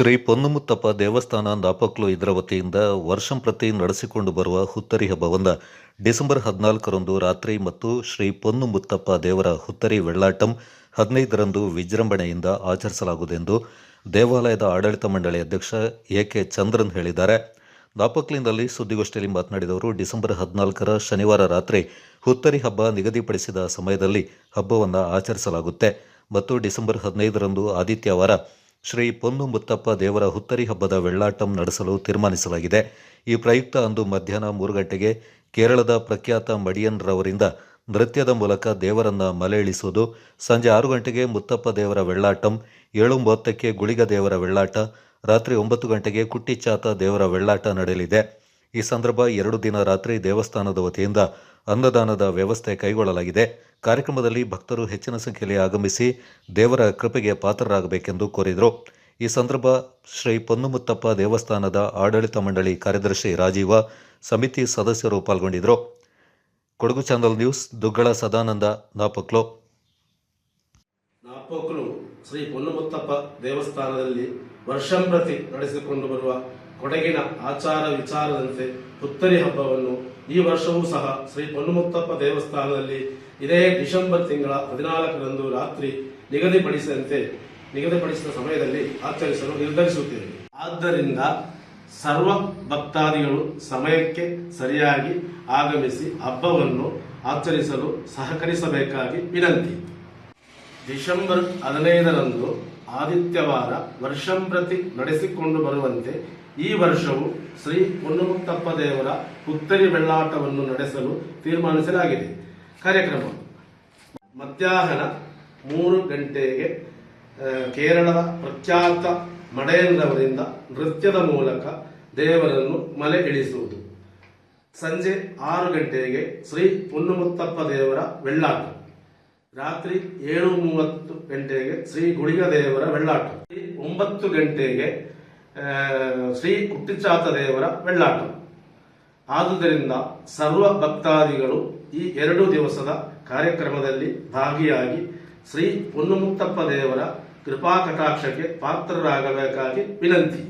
ಶ್ರೀ ಪೊನ್ನುಮುತ್ತಪ್ಪ ದೇವಸ್ಥಾನ ನಾಪಕ್ಲು ಇದರ ವತಿಯಿಂದ ವರ್ಷಂ ಪ್ರತಿ ನಡೆಸಿಕೊಂಡು ಬರುವ ಹುತ್ತರಿ ಹಬ್ಬವನ್ನು ಡಿಸೆಂಬರ್ ಹದಿನಾಲ್ಕರಂದು ರಾತ್ರಿ ಮತ್ತು ಶ್ರೀ ಪೊನ್ನುಮುತ್ತಪ್ಪ ದೇವರ ಹುತ್ತರಿ ವೆಳ್ಳಾಟಂ ಹದಿನೈದರಂದು ವಿಜೃಂಭಣೆಯಿಂದ ಆಚರಿಸಲಾಗುವುದೆಂದು ದೇವಾಲಯದ ಆಡಳಿತ ಮಂಡಳಿ ಅಧ್ಯಕ್ಷ ಎ ಕೆ ಚಂದ್ರನ್ ಹೇಳಿದ್ದಾರೆ. ನಾಪಕ್ಲಿನಲ್ಲಿ ಸುದ್ದಿಗೋಷ್ಠಿಯಲ್ಲಿ ಮಾತನಾಡಿದವರು ಡಿಸೆಂಬರ್ ಹದಿನಾಲ್ಕರ ಶನಿವಾರ ರಾತ್ರಿ ಹುತ್ತರಿ ಹಬ್ಬ ನಿಗದಿಪಡಿಸಿದ ಸಮಯದಲ್ಲಿ ಹಬ್ಬವನ್ನು ಆಚರಿಸಲಾಗುತ್ತೆ ಮತ್ತು ಡಿಸೆಂಬರ್ ಹದಿನೈದರಂದು ಆದಿತ್ಯವಾರ ಶ್ರೀ ಪೊನ್ನು ಮುತ್ತಪ್ಪ ದೇವರ ಹುತ್ತರಿ ಹಬ್ಬದ ವೆಳ್ಳಾಟಂ ನಡೆಸಲು ತೀರ್ಮಾನಿಸಲಾಗಿದೆ. ಈ ಪ್ರಯುಕ್ತ ಅಂದು ಮಧ್ಯಾಹ್ನ ಮೂರು ಗಂಟೆಗೆ ಕೇರಳದ ಪ್ರಖ್ಯಾತ ಮಡಿಯನ್ ರವರಿಂದ ನೃತ್ಯದ ಮೂಲಕ ದೇವರನ್ನು ಮಲೆಯಿಳಿಸುವುದು ಸಂಜೆ ಆರು ಗಂಟೆಗೆ ಮುತ್ತಪ್ಪ ದೇವರ ವೆಳ್ಳಾಟಂ ಏಳು ಮೂವತ್ತಕ್ಕೆ ಗುಳಿಗ ದೇವರ ವೆಳ್ಳಾಟ ರಾತ್ರಿ ಒಂಬತ್ತು ಗಂಟೆಗೆ ಕುಟ್ಟಿಚಾತ ದೇವರ ವೆಳ್ಳಾಟ ನಡೆಯಲಿದೆ. ಈ ಸಂದರ್ಭ ಎರಡು ದಿನ ರಾತ್ರಿ ದೇವಸ್ಥಾನದ ವತಿಯಿಂದ ಅನ್ನದಾನದ ವ್ಯವಸ್ಥೆ ಕೈಗೊಳ್ಳಲಾಗಿದೆ. ಕಾರ್ಯಕ್ರಮದಲ್ಲಿ ಭಕ್ತರು ಹೆಚ್ಚಿನ ಸಂಖ್ಯೆಯಲ್ಲಿ ಆಗಮಿಸಿ ದೇವರ ಕೃಪೆಗೆ ಪಾತ್ರರಾಗಬೇಕೆಂದು ಕೋರಿದರು. ಈ ಸಂದರ್ಭ ಶ್ರೀ ಪೊನ್ನುಮುತ್ತಪ್ಪ ದೇವಸ್ಥಾನದ ಆಡಳಿತ ಮಂಡಳಿ ಕಾರ್ಯದರ್ಶಿ ರಾಜೀವ ಸಮಿತಿ ಸದಸ್ಯರು ಪಾಲ್ಗೊಂಡಿದ್ದರು. Kodagu channel news, Duggala Sadananda, Napoklu. ನಾಪೋಕಲು. Shri Ponnumuttappa ದೇವಸ್ಥಾನದಲ್ಲಿ ವರ್ಷಂಪ್ರತಿ ನಡೆಸಿಕೊಂಡು ಬರುವ ಕೊಡಗಿನ ಆಚಾರ ವಿಚಾರದಂತೆ ಹುತ್ತರಿ ಹಬ್ಬವನ್ನು ಈ ವರ್ಷವೂ ಸಹ ಶ್ರೀ ಪೊನ್ನುಮುತ್ತಪ್ಪ ದೇವಸ್ಥಾನದಲ್ಲಿ ಇದೇ ಡಿಸೆಂಬರ್ ತಿಂಗಳ ಹದಿನಾಲ್ಕರಂದು ರಾತ್ರಿ ನಿಗದಿಪಡಿಸಿದಂತೆ ನಿಗದಿಪಡಿಸಿದ ಸಮಯದಲ್ಲಿ ಆಚರಿಸಲು ನಿರ್ಧರಿಸುತ್ತೇವೆ. ಆದ್ದರಿಂದ ಸರ್ವ ಭಕ್ತಾದಿಗಳು ಸಮಯಕ್ಕೆ ಸರಿಯಾಗಿ ಆಗಮಿಸಿ ಹಬ್ಬವನ್ನು ಆಚರಿಸಲು ಸಹಕರಿಸಬೇಕಾಗಿ ವಿನಂತಿ. ಡಿಸೆಂಬರ್ ಹದಿನೈದರಂದು ಆದಿತ್ಯವಾರ ವರ್ಷಂಪ್ರತಿ ನಡೆಸಿಕೊಂಡು ಬರುವಂತೆ ಈ ವರ್ಷವು ಶ್ರೀ ಹೊನ್ನುಮುತ್ತಪ್ಪ ದೇವರ ಪುತ್ತರಿ ಬೆಳ್ಳಾಟವನ್ನು ನಡೆಸಲು ತೀರ್ಮಾನಿಸಲಾಗಿದೆ. ಕಾರ್ಯಕ್ರಮ. ಮಧ್ಯಾಹ್ನ ಮೂರು ಗಂಟೆಗೆ ಕೇರಳದ ಪ್ರಖ್ಯಾತ ಮಡೆಯನ್ನವರಿಂದ ನೃತ್ಯದ ಮೂಲಕ ದೇವರನ್ನು ಮಲೆ ಇಳಿಸುವುದು. ಸಂಜೆ ಆರು ಗಂಟೆಗೆ ಶ್ರೀ ಪೊನ್ನುಮುತ್ತಪ್ಪ ದೇವರ ವೆಳ್ಳಾಟ ರಾತ್ರಿ ಏಳು ಮೂವತ್ತು ಗಂಟೆಗೆ ಶ್ರೀ ಗುಡಿಗದೇವರ ಬೆಳ್ಳಾಟ. ಒಂಬತ್ತು ಗಂಟೆಗೆ ಶ್ರೀ ಕುಟ್ಟಿಚಾತ ದೇವರ ಬೆಳ್ಳಾಟ. ಆದುದರಿಂದ ಸರ್ವ ಭಕ್ತಾದಿಗಳು ಈ ಎರಡು ದಿವಸದ ಕಾರ್ಯಕ್ರಮದಲ್ಲಿ ಭಾಗಿಯಾಗಿ ಶ್ರೀ ಪೊನ್ನುಮುತ್ತಪ್ಪ ದೇವರ ಕೃಪಾ ಕಟಾಕ್ಷಕ್ಕೆ ಪಾತ್ರರಾಗಬೇಕಾಗಿ ವಿನಂತಿ.